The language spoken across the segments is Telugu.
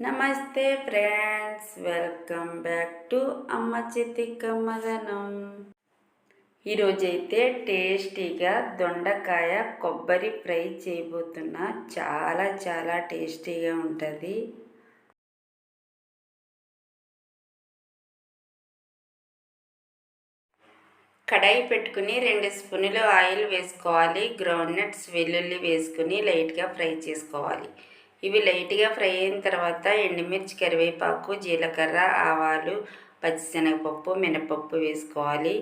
నమస్తే ఫ్రెండ్స్ వెల్కమ్ బ్యాక్ టు అమ్మ చేతి కమ్మదనం. ఈరోజైతే టేస్టీగా దొండకాయ కొబ్బరి ఫ్రై చేయబోతున్నా చాలా చాలా టేస్టీగా ఉంటుంది. కడాయి పెట్టుకుని రెండు స్పూన్లు ఆయిల్ వేసుకోవాలి. గ్రౌండ్ నట్స్ వెల్లుల్లి వేసుకుని లైట్గా ఫ్రై చేసుకోవాలి. ఇవి లైట్గా ఫ్రై అయిన తర్వాత ఎండుమిర్చి కరివేపాకు జీలకర్ర ఆవాలు పచ్చిశనగపప్పు మినపప్పు వేసుకోవాలి.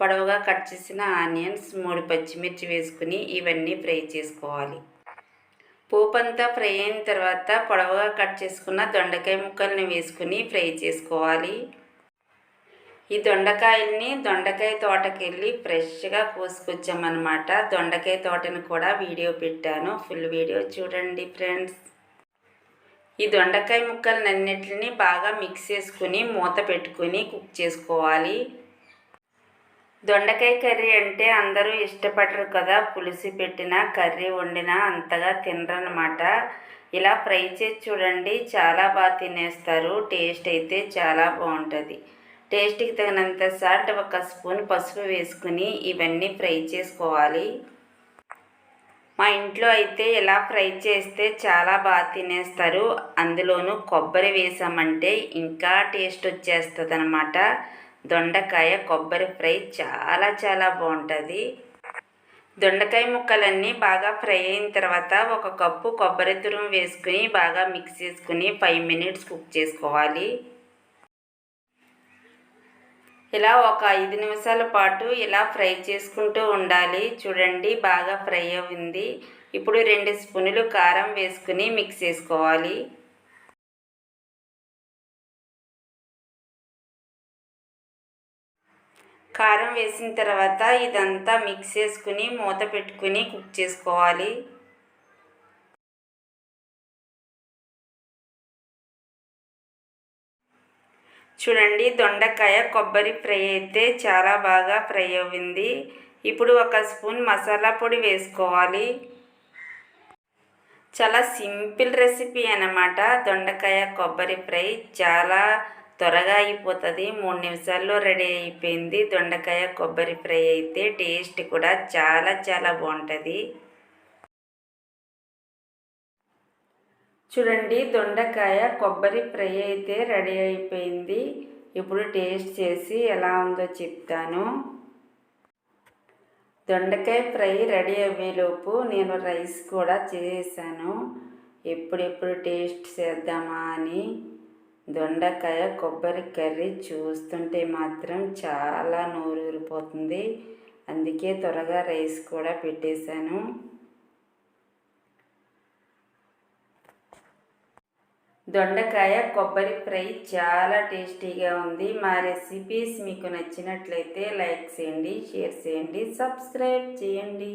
పొడవుగా కట్ చేసిన ఆనియన్స్ మూడు పచ్చిమిర్చి వేసుకుని ఇవన్నీ ఫ్రై చేసుకోవాలి. పోపు అంతా ఫ్రై అయిన తర్వాత పొడవుగా కట్ చేసుకున్న దొండకాయ ముక్కల్ని వేసుకుని ఫ్రై చేసుకోవాలి. ఈ దొండకాయల్ని దొండకాయ తోటకి వెళ్ళి ఫ్రెష్గా కోసుకొచ్చామన్నమాట. దొండకాయ తోటని కూడా వీడియో పెట్టాను. ఫుల్ వీడియో చూడండి ఫ్రెండ్స్. ఈ దొండకాయ ముక్కలన్నిటిని బాగా మిక్స్ చేసుకుని మూత పెట్టుకుని కుక్ చేసుకోవాలి. దొండకాయ కర్రీ అంటే అందరూ ఇష్టపడరు కదా. పులుసు పెట్టిన కర్రీ వండినా అంతగా తినరనమాట ఇలా ఫ్రై చేసి చూడండి చాలా బాగా తినేస్తారు. టేస్ట్ అయితే చాలా బాగుంటుంది. టేస్ట్కి తగినంత సాల్ట్ ఒక స్పూన్ పసుపు వేసుకుని ఇవన్నీ ఫ్రై చేసుకోవాలి. మా ఇంట్లో అయితే ఇలా ఫ్రై చేస్తే చాలా బాగా తినేస్తారు. అందులోనూ కొబ్బరి వేసామంటే ఇంకా టేస్ట్ వచ్చేస్తుంది అనమాట దొండకాయ కొబ్బరి ఫ్రై చాలా చాలా బాగుంటుంది. దొండకాయ ముక్కలన్నీ బాగా ఫ్రై అయిన తర్వాత ఒక కప్పు కొబ్బరి తురుము వేసుకుని బాగా మిక్స్ చేసుకుని ఫైవ్ మినిట్స్ కుక్ చేసుకోవాలి. ఇలా ఒక ఐదు నిమిషాల పాటు ఇలా ఫ్రై చేసుకుంటూ ఉండాలి. చూడండి బాగా ఫ్రై అయింది. ఇప్పుడు రెండు స్పూనులు కారం వేసుకుని మిక్స్ చేసుకోవాలి. కారం వేసిన తర్వాత ఇదంతా మిక్స్ చేసుకుని మూత పెట్టుకుని కుక్ చేసుకోవాలి. చూడండి దొండకాయ కొబ్బరి ఫ్రై అయితే చాలా బాగా ఫ్రై అయింది. ఇప్పుడు ఒక స్పూన్ మసాలా పొడి వేసుకోవాలి. చాలా సింపుల్ రెసిపీ అనమాట దొండకాయ కొబ్బరి ఫ్రై చాలా త్వరగా అయిపోతుంది. మూడు నిమిషాల్లో రెడీ అయిపోయింది. దొండకాయ కొబ్బరి ఫ్రై అయితే టేస్ట్ కూడా చాలా చాలా బాగుంటుంది. చూడండి దొండకాయ కొబ్బరి ఫ్రై అయితే రెడీ అయిపోయింది. ఇప్పుడు టేస్ట్ చేసి ఎలా ఉందో చెప్తాను. దొండకాయ ఫ్రై రెడీ అయ్యేలోపు నేను రైస్ కూడా చేసాను ఎప్పుడెప్పుడు టేస్ట్ చేద్దామా అని దొండకాయ కొబ్బరి కర్రీ చూస్తుంటే మాత్రం చాలా నోరూరిపోతుంది. అందుకే త్వరగా రైస్ కూడా పెట్టేశాను. దొండకాయ కొబ్బరి ఫ్రై చాలా టేస్టీగా ఉంది. మా రెసిపీస్ మీకు నచ్చినట్లయితే లైక్ చేయండి షేర్ చేయండి సబ్స్క్రైబ్ చేయండి.